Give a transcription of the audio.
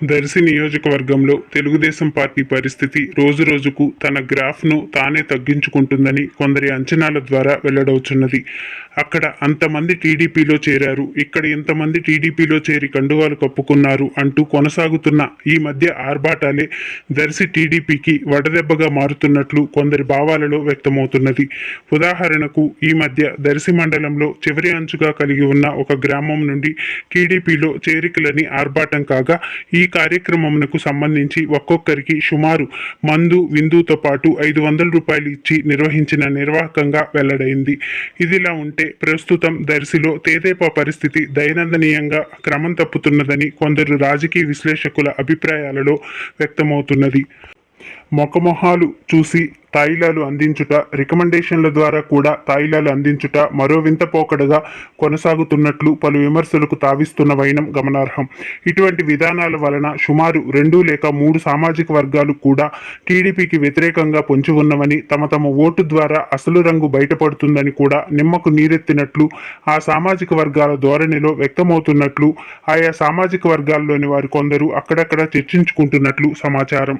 దర్శి నియోజకవర్గంలో తెలుగుదేశం పార్టీ పరిస్థితి రోజురోజుకు తన గ్రాఫ్ను తానే తగ్గించుకుంటుందని కొందరి అంచనాల ద్వారా వెల్లడవుతున్నది అక్కడ అంతమంది టీడీపీలో చేరారు. ఇక్కడ ఇంతమంది టీడీపీలో చేరి కండువాలు కప్పుకున్నారు అంటూ కొనసాగుతున్న ఈ మధ్య ఆర్భాటాలే దర్శి టీడీపీకి వడదెబ్బగా మారుతున్నట్లు కొందరి భావాలలో వ్యక్తమవుతున్నది. ఉదాహరణకు ఈ మధ్య దర్శి మండలంలో చివరి అంచుగా కలిగి ఉన్న ఒక గ్రామం నుండి టీడీపీలో చేరికలని ఆర్భాటం కాగా ఈ కార్యక్రమమునకు సంబంధించి ఒక్కొక్కరికి సుమారు మందు విందుతో పాటు ఐదు వందల రూపాయలు ఇచ్చి నిర్వహించిన నిర్వాహకంగా వెల్లడైంది. ఇదిలా ఉంటే ప్రస్తుతం దర్శిలో తేదేపా పరిస్థితి దైనందనీయంగా క్రమం తప్పుతున్నదని కొందరు రాజకీయ విశ్లేషకుల అభిప్రాయాలలో వ్యక్తమవుతున్నది. మొఖమొహాలు చూసి తాయిలాలు అందించుట రికమెండేషన్ల ద్వారా కూడా తాయిలాలు అందించుట మరో వింత పోకడగా కొనసాగుతున్నట్లు పలు విమర్శలకు తావిస్తున్న వైనం గమనార్హం. ఇటువంటి విధానాల వలన సుమారు రెండు లేక మూడు సామాజిక వర్గాలు కూడా టీడీపీకి వ్యతిరేకంగా పొంచి ఉన్నవని తమ తమ ఓటు ద్వారా అసలు రంగు బయటపడుతుందని కూడా నిమ్మకు నీరెత్తినట్లు ఆ సామాజిక వర్గాల ధోరణిలో వ్యక్తమవుతున్నట్లు ఆయా సామాజిక వర్గాల్లోని వారు కొందరు అక్కడక్కడ చర్చించుకుంటున్నట్లు సమాచారం.